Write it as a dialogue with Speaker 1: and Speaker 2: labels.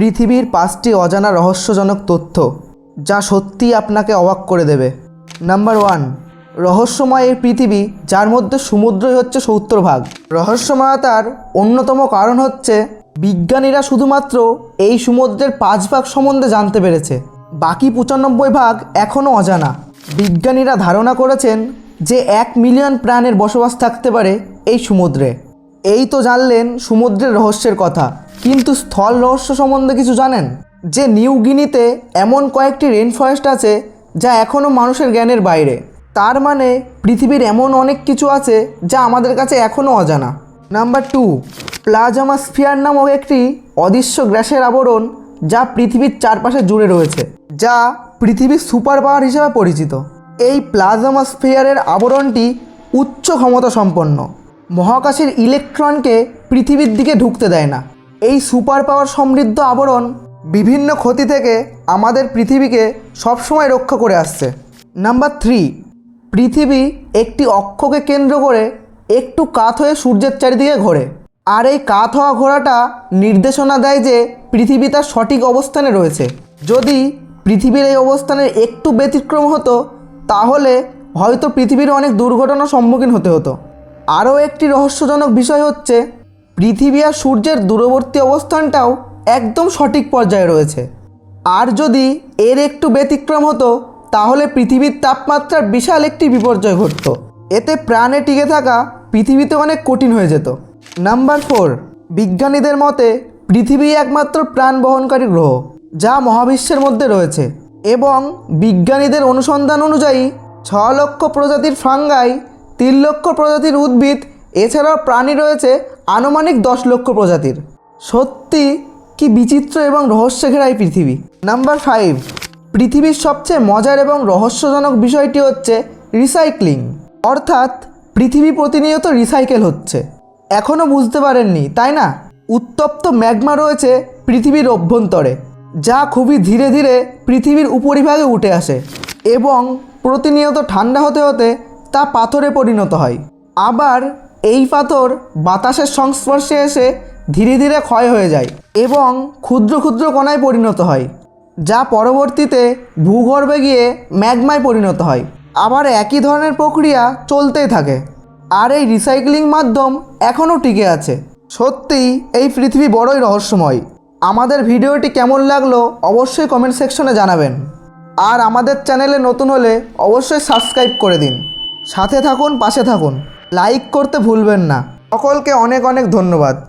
Speaker 1: পৃথিবীর পাঁচটি অজানা রহস্যজনক তথ্য, যা সত্যিই আপনাকে অবাক করে দেবে। নাম্বার ওয়ান, রহস্যময় এই পৃথিবী, যার মধ্যে সমুদ্রই হচ্ছে সত্তর ভাগ। রহস্যময়তার অন্যতম কারণ হচ্ছে, বিজ্ঞানীরা শুধুমাত্র এই সমুদ্রের পাঁচ ভাগ সম্বন্ধে জানতে পেরেছে। বাকি পঁচানব্বই ভাগ এখনও অজানা। বিজ্ঞানীরা ধারণা করেছেন যে এক মিলিয়ন প্রাণের বসবাস থাকতে পারে এই সমুদ্রে। এই তো জানলেন সমুদ্রের রহস্যের কথা, কিন্তু স্থল রহস্য সম্বন্ধে কিছু জানেন? যে নিউ গিনিতে এমন কয়েকটি রেন ফরেস্ট আছে, যা এখনও মানুষের জ্ঞানের বাইরে। তার মানে পৃথিবীর এমন অনেক কিছু আছে, যা আমাদের কাছে এখনও অজানা। নাম্বার টু প্লাজমা স্ফিয়ার নামক একটি অদৃশ্য গ্যাসের আবরণ, যা পৃথিবীর চারপাশে জুড়ে রয়েছে, যা পৃথিবীর সুপার পাওয়ার হিসেবে পরিচিত। এই প্লাজমা স্ফিয়ারের আবরণটি উচ্চ ক্ষমতা সম্পন্ন। মহাকাশের ইলেকট্রনকে পৃথিবীর দিকে ঢুকতে দেয় না। এই সুপার পাওয়ার সমৃদ্ধ আবরণ বিভিন্ন ক্ষতি থেকে আমাদের পৃথিবীকে সবসময় রক্ষা করে আসছে। নাম্বার থ্রি, পৃথিবী একটি অক্ষকে কেন্দ্র করে একটু কাত হয়ে সূর্যের চারিদিকে ঘোরে। আর এই কাত হওয়া ঘোরাটা নির্দেশনা দেয় যে পৃথিবী তার সঠিক অবস্থানে রয়েছে। যদি পৃথিবীর এই অবস্থানের একটু ব্যতিক্রম হতো, তাহলে হয়তো পৃথিবীর অনেক দুর্ঘটনার সম্মুখীন হতে হতো। আরও একটি রহস্যজনক বিষয় হচ্ছে, পৃথিবী আর সূর্যের দূরবর্তী অবস্থানটাও একদম সঠিক পর্যায়ে রয়েছে। আর যদি এর একটু ব্যতিক্রম হতো, তাহলে পৃথিবীর তাপমাত্রার বিশাল একটি বিপর্যয় ঘটত। এতে প্রাণে টিকে থাকা পৃথিবীতে অনেক কঠিন হয়ে যেত। নাম্বার ফোর, বিজ্ঞানীদের মতে পৃথিবী একমাত্র প্রাণ বহনকারী গ্রহ, যা মহাবিশ্বের মধ্যে রয়েছে। এবং বিজ্ঞানীদের অনুসন্ধান অনুযায়ী, ছ লক্ষ প্রজাতির ফাঙ্গাই তিন লক্ষ প্রজাতির উদ্ভিদ, এছাড়াও প্রাণী রয়েছে আনুমানিক দশ লক্ষ প্রজাতির। সত্যি কি বিচিত্র এবং রহস্য ঘেরাই পৃথিবী? নাম্বার ফাইভ, পৃথিবীর সবচেয়ে মজার এবং রহস্যজনক বিষয়টি হচ্ছে রিসাইক্লিং। অর্থাৎ পৃথিবী প্রতিনিয়ত রিসাইকেল হচ্ছে। এখনও বুঝতে পারেননি, তাই না? উত্তপ্ত ম্যাগমা রয়েছে পৃথিবীর অভ্যন্তরে, যা খুবই ধীরে ধীরে পৃথিবীর উপরিভাগে উঠে আসে এবং প্রতিনিয়ত ঠান্ডা হতে হতে তা পাথরে পরিণত হয়। আবার এই পাথর বাতাসের সংস্পর্শে এসে ধীরে ধীরে ক্ষয় হয়ে যায় এবং ক্ষুদ্র ক্ষুদ্র কণায় পরিণত হয়, যা পরবর্তীতে ভূগর্ভে গিয়ে ম্যাগমায় পরিণত হয়। আবার একই ধরনের প্রক্রিয়া চলতেই থাকে। আর এই রিসাইক্লিং মাধ্যম এখনও টিকে আছে। সত্যিই এই পৃথিবী বড়ই রহস্যময়। আমাদের ভিডিওটি কেমন লাগল অবশ্যই কমেন্ট সেকশনে জানাবেন। আর আমাদের চ্যানেলে নতুন হলে অবশ্যই সাবস্ক্রাইব করে দিন। সাথে থাকুন পাশে থাকুন। লাইক করতে ভুলবেন না। সকলকে অনেক অনেক ধন্যবাদ।